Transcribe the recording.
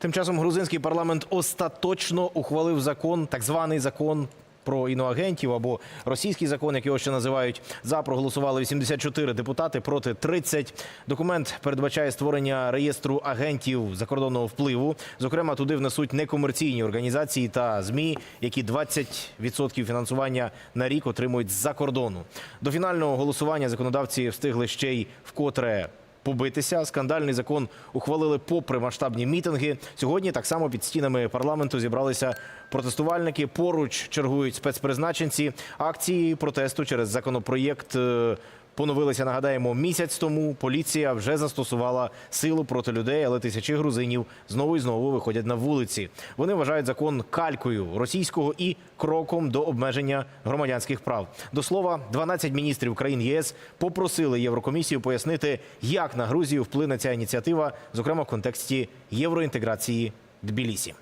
Тим часом грузинський парламент остаточно ухвалив закон, так званий закон. Про іноагентів або російський закон, як його ще називають, за проголосували 84 депутати проти 30. Документ передбачає створення реєстру агентів закордонного впливу. Зокрема, туди внесуть некомерційні організації та змі, які 20% фінансування на рік отримують з-за кордону. До фінального голосування законодавці встигли ще й вкотре побитися. Скандальний закон ухвалили попри масштабні мітинги. Сьогодні так само під стінами парламенту зібралися протестувальники. Поруч чергують спецпризначенці. Акції протесту через законопроєкт. Поновилися, нагадаємо, місяць тому. Поліція вже застосувала силу проти людей, але тисячі грузинів знову і знову виходять на вулиці. Вони вважають закон калькою російського і кроком до обмеження громадянських прав. До слова, 12 міністрів країн ЄС попросили Єврокомісію пояснити, як на Грузію вплине ця ініціатива, зокрема в контексті євроінтеграції Тбілісі.